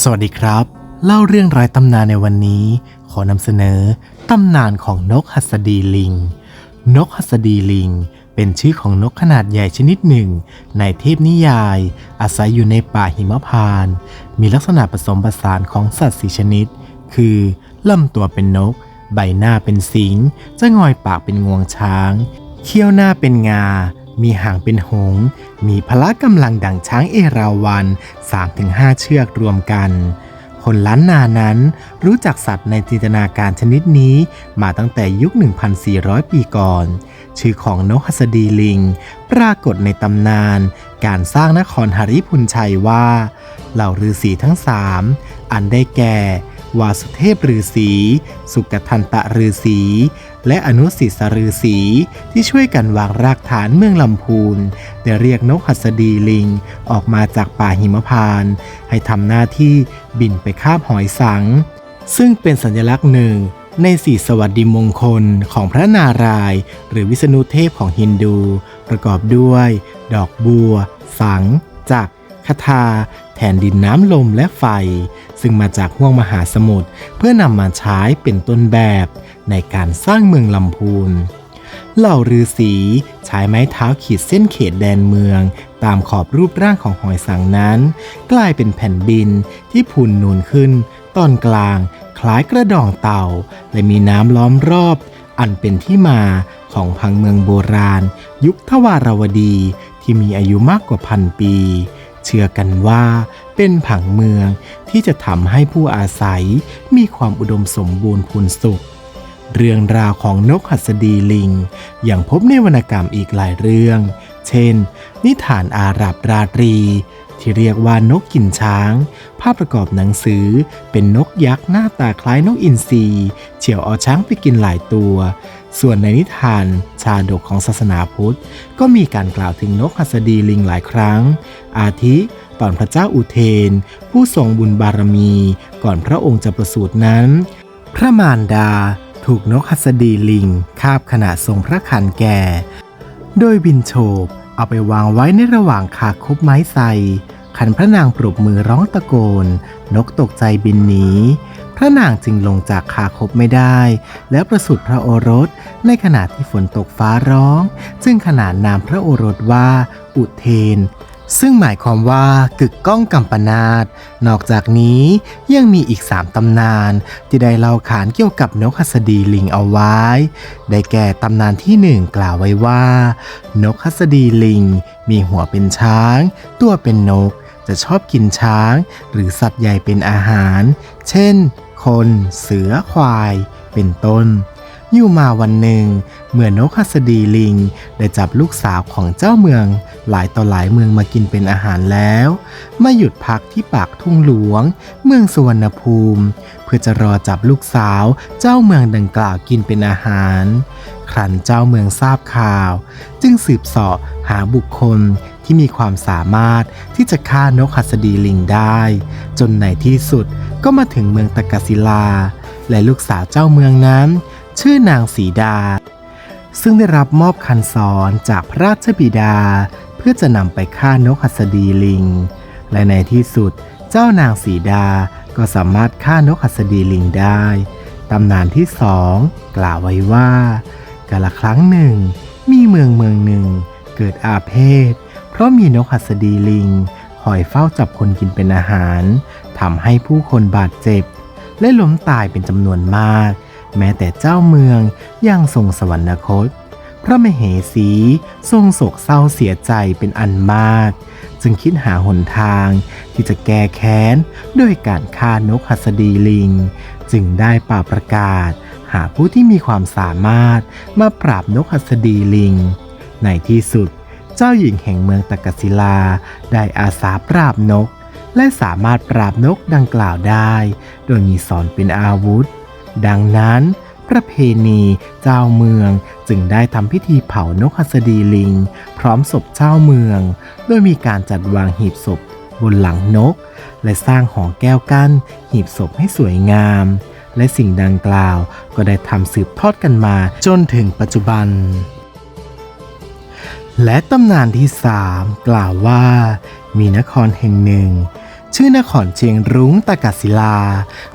สวัสดีครับ เล่าเรื่องรายตำนานในวันนี้ ขอนำเสนอตำนานของนกหัสดีลิง นกหัสดีลิง เป็นชื่อของนกขนาดใหญ่ชนิดหนึ่ง ในเทพนิยาย อาศัยอยู่ในป่าหิมพาน มีลักษณะผสมผสานของสัตว์สีชนิด คือลำตัวเป็นนก ใบหน้าเป็นสิงจะงอยปากเป็นงวงช้าง เขี้ยวหน้าเป็นงา มีหางเป็นหง มีพละกำลังดังช้างเอราวัณ3-5 เชือกรวมกัน คนล้านนานั้นรู้จักสัตว์ในจินตนาการชนิดนี้มาตั้งแต่ยุค 1,400 ปีก่อน ชื่อของนกหัสดีลิง ปรากฏในตำนาน การสร้างนครหริพุนชัยว่า เหล่าฤาษีทั้งสามอันได้แก่ วาสุเทพฤาษีสุกทันตะฤาษีและอนุสิสฤาษีที่ช่วยกันวางรากฐานเมืองลำพูนได้เรียกนกหัสดีลิงออกมาจากป่าหิมพาน ให้ทำหน้าที่บินไปคาบหอยสัง ซึ่งเป็นสัญลักษณ์หนึ่งในสี่สวัสดิมงคลของพระนารายณ์หรือวิษณุเทพของฮินดู ประกอบด้วย ดอกบัว สัง จักรคทา แทนดินน้ำลมและไฟ ซึ่งมาจากห้วงมหาสมุทรเพื่อนำมาใช้เป็นต้นแบบในการสร้างเมืองลำพูนเหล่าฤาษีใช้ไม้เท้าขีดเส้นเขตแดนเมือง ตามขอบรูปร่างของหอยสังนั้น กลายเป็นแผ่นดินที่พูนนูนขึ้น ตอนกลางคล้ายกระดองเต่า และมีน้ำล้อมรอบ อันเป็นที่มาของพังเมืองโบราณ ยุคทวารวดีที่มีอายุมากกว่าพันปี เชื่อกันว่าเป็นผังเมืองที่จะทำให้ผู้อาศัยมีความอุดมสมบูรณ์พูนสุข เรื่องราวของนกหัสดีลิงอย่างพบในวรรณกรรมอีกหลายเรื่อง เช่น นิทานอาหรับราตรี ที่เรียกว่านกกินช้าง ภาพประกอบหนังสือเป็นนกยักษ์หน้าตาคล้ายนกอินทรีเฉียวเอาช้างไปกินหลายตัว ส่วนในนิทานชาดกของศาสนาพุทธ ก็มีการกล่าวถึงนกหัสดีลิงหลายครั้ง อาทิตอนพระเจ้าอุเทน ผู้ทรงบุญบารมี ก่อนพระองค์จะประสูตินั้น พระมารดาถูกนกหัสดีลิงคาบขณะทรงพระคันแก่ โดยบินโฉบเอาไปวางไว้ในระหว่างคาคบไม้ไทรขันพระนางปรบมือร้องตะโกน นกตกใจบินหนี พระนางจึงลงจากคาคบไม่ได้ แล้วประสูติพระโอรส ในขณะที่ฝนตกฟ้าร้อง จึงขนานนามพระโอรสว่า อุเทน ซึ่งหมายความว่ากึกก้องกัมปนาตนอกจากนี้ยังมีอีกสามตำนาน ที่ได้เล่าขานเกี่ยวกับนกหัสดีลิงเอาไว้ ได้แก่ตำนานที่หนึ่งกล่าวไว้ว่า นกหัสดีลิง มีหัวเป็นช้าง ตัวเป็นนกจะชอบกินช้าง หรือสัตว์ใหญ่เป็นอาหาร เช่น คน เสือควาย เป็นต้น อยู่มาวันหนึ่ง เมื่อนกหัสดีลิง ได้จับลูกสาวของเจ้าเมือง หลายต่อหลายเมืองมากินเป็นอาหารแล้วมาหยุดพักที่ปากทุ่งหลวง เมืองสุวรรณภูมิ เพื่อจะรอจับลูกสาวเจ้าเมืองดังกล่าวกินเป็นอาหาร ครั้นเจ้าเมืองทราบข่าว จึงสืบเสาะหาบุคคล ที่มีความสามารถที่จะฆ่านกหัสดีลิงได้ จนในที่สุดก็มาถึงเมืองตะกศิลา และลูกสาวเจ้าเมืองนั้น ชื่อนางสีดา ซึ่งได้รับมอบคันสอนจากพระราชบิดา เพื่อจะนำไปฆ่านกหัสดีลิง และในที่สุดเจ้านางสีดาก็สามารถฆ่านกหัสดีลิงได้ตำนานที่สองกล่าวไว้ว่ากาละครั้งหนึ่ง มีเมืองเมืองหนึ่ง เกิดอาเพศ เพราะมีนกหัสดีลิงคอยเฝ้าจับคนกินเป็นอาหารทำให้ผู้คนบาดเจ็บ และล้มตายเป็นจำนวนมาก แม้แต่เจ้าเมืองยังทรงสวรรคต พระมเหสีทรงโศกเศร้าเสียใจเป็นอันมาก จึงคิดหาหนทางที่จะแก้แค้นด้วยการฆ่านกหัสดีลิง จึงได้ป่าประกาศ หาผู้ที่มีความสามารถมาปราบนกหัสดีลิง ในที่สุด เจ้าหญิงแห่งเมืองตะกศิลา ได้อาสาปราบนก และสามารถปราบนกดังกล่าวได้ โดยมีสอนเป็นอาวุธ ดังนั้น ประเพณีเจ้าเมืองจึงได้ทำพิธีเผานกหัสดีลิง พร้อมศพเจ้าเมือง โดยมีการจัดวางหีบศพบนหลังนก และสร้างหอแก้วกั้น หีบศพให้สวยงาม และสิ่งดังกล่าวก็ได้ทำสืบทอดกันมาจนถึงปัจจุบัน และตำนานที่สามกล่าวว่า มีนครแห่งหนึ่ง ชื่อนครเชียงรุ้งตากศิลา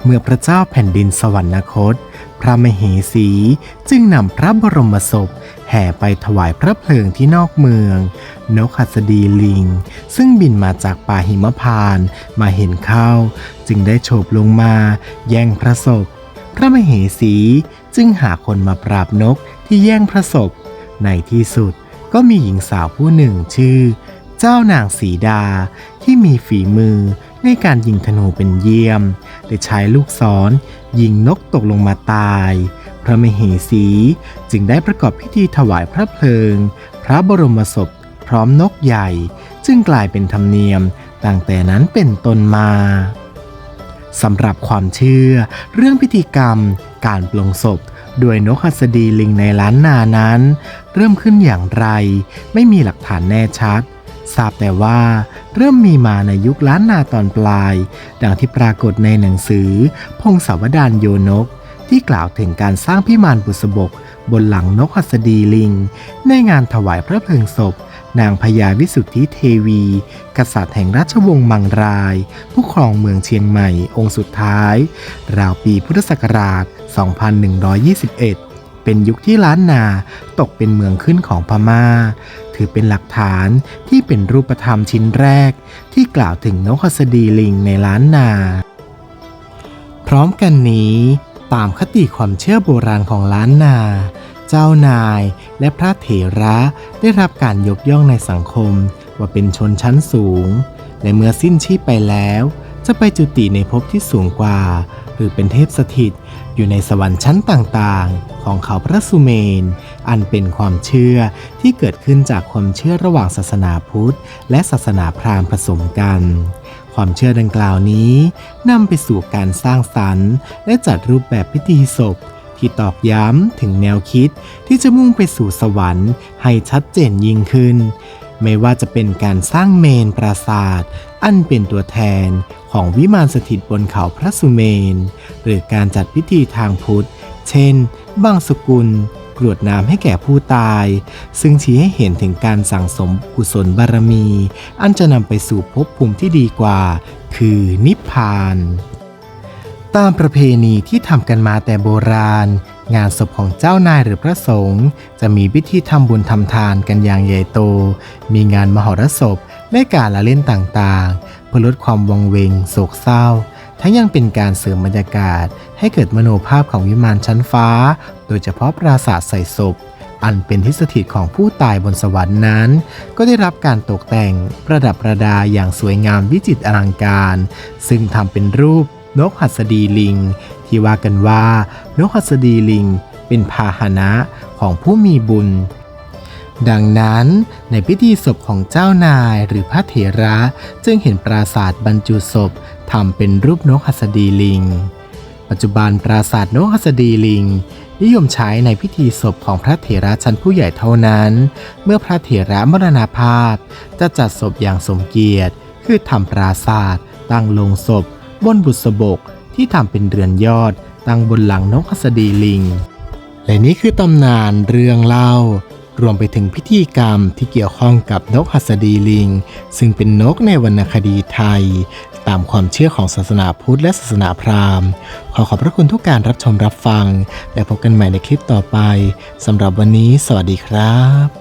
เมื่อพระเจ้าแผ่นดินสวรรคต พระมเหสีจึงนำพระบรมศพ แห่ไปถวายพระเพลิงที่นอกเมือง นกหัสดีลิง ซึ่งบินมาจากป่าหิมพานมาเห็นเข้า จึงได้โฉบลงมา แย่งพระศพ พระมเหสีจึงหาคนมาปราบนกที่แย่งพระศพในที่สุด ก็มีหญิงสาวผู้หนึ่งชื่อ เจ้านางสีดา ที่มีฝีมือในการยิงธนูเป็นเยี่ยมได้ใช้ลูกศรยิงนกตกลงมาตาย พระมเหสีจึงได้ประกอบพิธีถวายพระเพลิง พระบรมศพพร้อมนกใหญ่ จึงกลายเป็นธรรมเนียมตั้งแต่นั้นเป็นต้นมาสำหรับความเชื่อ เรื่องพิธีกรรม การปลงศพ ด้วยนกหัสดีลิงในล้านนานั้น เริ่มขึ้นอย่างไร ไม่มีหลักฐานแน่ชัด ทราบแต่ว่า เริ่มมีมาในยุคล้านนาตอนปลาย ดังที่ปรากฏในหนังสือ พงศาวดารโยนก ที่กล่าวถึงการสร้างพิมานบุษบก บนหลังนกหัสดีลิง ในงานถวายพระเพลิงศพ นางพญาวิสุทธิเทวี กษัตริย์แห่งราชวงศ์มังราย ผู้ครองเมืองเชียงใหม่องค์สุดท้าย ราวปีพุทธศักราช 2121 เป็นยุคที่ล้านนาตกเป็นเมืองขึ้นของพมา่า ถือเป็นหลักฐานที่เป็นรูปธรรมชิ้นแรก ที่กล่าวถึงนกหัสดีลิงในล้านนา พร้อมกันนี้ตามคติความเชื่อโบราณของล้านนา เจ้านายและพระเถระได้รับการยกย่องในสังคมว่าเป็นชนชั้นสูง และเมื่อสิ้นชีพไปแล้ว จะไปจุติในภพที่สูงกว่า หรือเป็นเทพสถิตอยู่ในสวรรค์ชั้นต่างๆ ของเขาพระสุเมน อันเป็นความเชื่อที่เกิดขึ้นจากความเชื่อระหว่างศาสนาพุทธ และศาสนาพราหมณ์ผสมกัน ความเชื่อดังกล่าวนี้นำไปสู่การสร้างสรรค์ และจัดรูปแบบพิธีศพที่ตอกย้ำถึงแนวคิดที่จะมุ่งไปสู่สวรรค์ให้ชัดเจนยิ่งขึ้น ไม่ว่าจะเป็นการสร้างเมนปราสาท อันเป็นตัวแทนของวิมานสถิตบนเขาพระสุเมน หรือการจัดพิธีทางพุทธ เช่น บางสกุล กรวดน้ำให้แก่ผู้ตาย ซึ่งชี้ให้เห็นถึงการสั่งสมกุศลบารมี อันจะนำไปสู่ภพภูมิที่ดีกว่า คือนิพพาน ตามประเพณีที่ทำกันมาแต่โบราณงานศพของเจ้านายหรือพระสงฆ์จะมีพิธีทำบุญทำทานกันอย่างใหญ่โต มีงานมหรสพและการละเล่นต่างๆ เพื่อลดความวังเวงโศกเศร้า ทั้งยังเป็นการเสริมบรรยากาศ ให้เกิดมโนภาพของวิมานชั้นฟ้า โดยเฉพาะปราสาทใส่ศพ อันเป็นที่สถิตของผู้ตายบนสวรรค์นั้น ก็ได้รับการตกแต่งประดับประดาอย่างสวยงามวิจิตรอลังการ ซึ่งทำเป็นรูปนกหัสดีลิง ที่ว่ากันว่านกหัสดีลิงเป็นพาหนะของผู้มีบุญ ดังนั้นในพิธีศพของเจ้านายหรือพระเถระจึงเห็นปราสาทบรรจุศพทำเป็นรูปนกหัสดีลิง ปัจจุบันปราสาทนกหัสดีลิง นิยมใช้ในพิธีศพของพระเถระชั้นผู้ใหญ่เท่านั้น เมื่อพระเถระมรณภาพจะจัดศพอย่างสมเกียรติ คือทำปราสาทตั้งลงศพ บนบุษบก ที่ทำเป็นเรือนยอดตั้งบนหลังนกหัสดีลิง และนี่คือตำนานเรื่องเล่า รวมไปถึงพิธีกรรมที่เกี่ยวข้องกับนกหัสดีลิง ซึ่งเป็นนกในวรรณคดีไทย ตามความเชื่อของศาสนาพุทธและศาสนาพราหมณ์ ขอขอบพระคุณทุกการรับชมรับฟัง และพบกันใหม่ในคลิปต่อไปสำหรับวันนี้ สวัสดีครับ